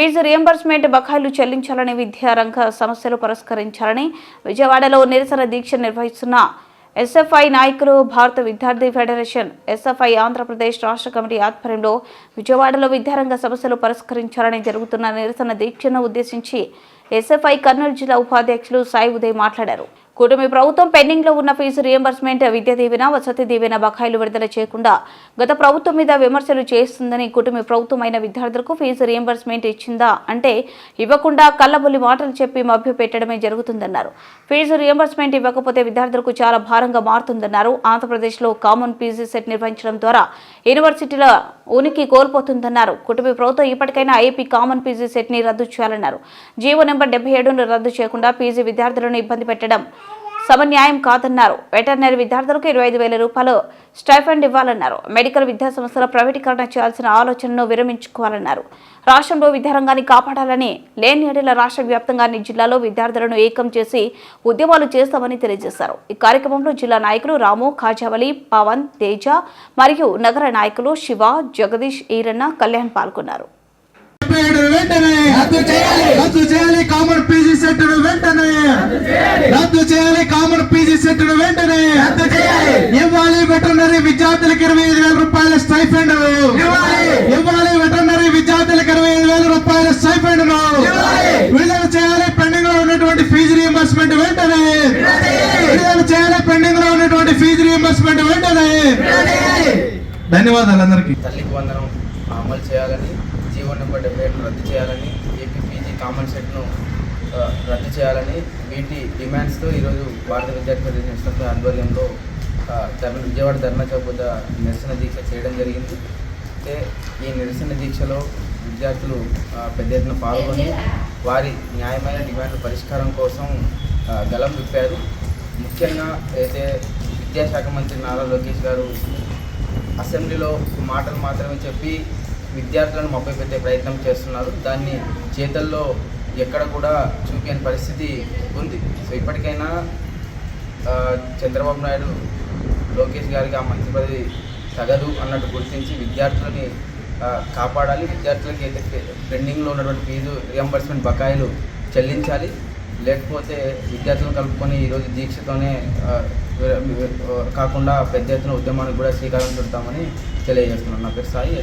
Fee reimbursement బకాయిలు చెల్లించాలని విద్యారంగ సమస్యలు పరిష్కరించాలని విజయవాడలో నిరసన దీక్ష నిర్వహిస్తున్న ఎస్ఎఫ్ఐ నాయకులు భారత విద్యార్థి ఫెడరేషన్ ఎస్ఎఫ్ఐ ఆంధ్రప్రదేశ్ రాష్ట్ర కమిటీ ఆధ్వర్యంలో విజయవాడలో విద్యారంగ సమస్యలు పరిష్కరించాలని జరుగుతున్న నిరసన దీక్షను ఉద్దేశించి ఎస్ఎఫ్ఐ కర్నూలు జిల్లా ఉపాధ్యక్షులు సాయి ఉదయ్ మాట్లాడారు. కూటమి ప్రభుత్వం పెండింగ్లో ఉన్న ఫీజు రియంబర్స్మెంట్ విద్యా దీవెన వసతి దీవెన బకాయిలు విడుదల చేయకుండా గత ప్రభుత్వం మీద విమర్శలు చేస్తుందని కూటమి ప్రభుత్వం అయిన విద్యార్థులకు ఫీజు రియంబర్స్మెంట్ ఇచ్చిందా అంటే ఇవ్వకుండా కళ్ళబొల్లి మాటలు చెప్పి మభ్య పెట్టడమే జరుగుతుందన్నారు. ఫీజు రియంబర్స్మెంట్ ఇవ్వకపోతే విద్యార్థులకు చాలా భారంగా మారుతుందన్నారు. ఆంధ్రప్రదేశ్లో కామన్ పీజీ సెట్ నిర్వహించడం ద్వారా యూనివర్సిటీల ఉనికి కోల్పోతుందన్నారు. కుటుంబ ప్రభుత్వం ఇప్పటికైనా ఐపీ కామన్ పీజీ సెట్ని రద్దు చేయాలన్నారు. జీవో నెంబర్ డెబ్బై ఏడును రద్దు చేయకుండా పీజీ విద్యార్థులను ఇబ్బంది పెట్టడం సమన్యాయం కాదన్నారు. వెటర్నరీ విద్యార్థులకు ఇరవై ఐదు వేల రూపాయలు స్టైఫండ్ ఇవ్వాలన్నారు. మెడికల్ విద్యాసంస్థల ప్రైవేటీకరణ చేయాల్సిన ఆలోచనను విరమించుకోవాలన్నారు. రాష్ట్రంలో విద్యారంగాన్ని కాపాడాలని లేని ఏడల రాష్ట్ర వ్యాప్తంగా అన్ని జిల్లాలో విద్యార్థులను ఏకం చేసి ఉద్యమాలు చేస్తామని తెలియజేశారు. ఈ కార్యక్రమంలో జిల్లా నాయకులు రాము ఖాజావలి పవన్ తేజ మరియు నగర నాయకులు శివ జగదీష్ ఈరన్న కళ్యాణ్ పాల్గొన్నారు చెప్పేయడం వెంటనే రద్దు చేయాలి రద్దు చేయాలి కామన్ పీజీ సెట్ వెంటనే రద్దు చేయాలి. కామన్ పీజీ సెట్ వెంటనే రద్దు చేయాలి. ఇవ్వాలి వెటర్నరీ విద్యార్థులకు ఇరవై ఐదు వేల రూపాయల స్టైఫండ్ ఇవ్వాలి. వెటర్నరీ విద్యార్థులకు ఇరవై ఐదు వేల రూపాయల స్టైఫండ్ విడుదల చేయాలి. పెండింగ్లో ఉన్నటువంటి ఫీజు రియంబర్స్మెంట్ వెంటనే. విడుదల చేయాలి. పెండింగ్లో ఉన్నటువంటి ఫీజు రియంబర్స్మెంట్ వెంటనే. ధన్యవాదాలు అందరికీ. తల్లికి వందనం. అమలు చేయాలని జీవో నెంబర్ డెబ్బై రద్దు చేయాలని ఏపీపీజీ కామన్ సెట్ను రద్దు చేయాలని వీటి డిమాండ్స్తో ఈరోజు భారత విద్యార్థి ఫెడరేషన్ సంస్థ ఆధ్వర్యంలో ధర్మ విజయవాడ ధర్నా చౌపద నిరసన దీక్ష చేయడం జరిగింది. అయితే ఈ నిరసన దీక్షలో విద్యార్థులు పెద్ద ఎత్తున పాల్గొని వారి న్యాయమైన డిమాండ్ల పరిష్కారం కోసం గలం విప్పారు. ముఖ్యంగా అయితే విద్యాశాఖ మంత్రి నారా లోకేష్ గారు అసెంబ్లీలో మాటలు మాత్రమే చెప్పి విద్యార్థులను మభ్యపెట్టే ప్రయత్నం చేస్తున్నారు. దాన్ని చేతల్లో ఎక్కడ కూడా చూపించని పరిస్థితి ఉంది. సో ఇప్పటికైనా చంద్రబాబు నాయుడు లోకేష్ గారికి ఆ మంత్రి పదవి తగదు అన్నట్టు గుర్తించి విద్యార్థులని కాపాడాలి. విద్యార్థులకి అయితే పెండింగ్లో ఉన్నటువంటి ఫీజు రియంబర్స్మెంట్ బకాయిలు చెల్లించాలి. లేకపోతే విద్యార్థులను కలుపుకొని ఈరోజు దీక్షతోనే కాకుండా పెద్ద ఎత్తున ఉద్యమానికి కూడా శ్రీకారం చుడతామని తెలియజేస్తున్నాను. నా పేరు సాయి.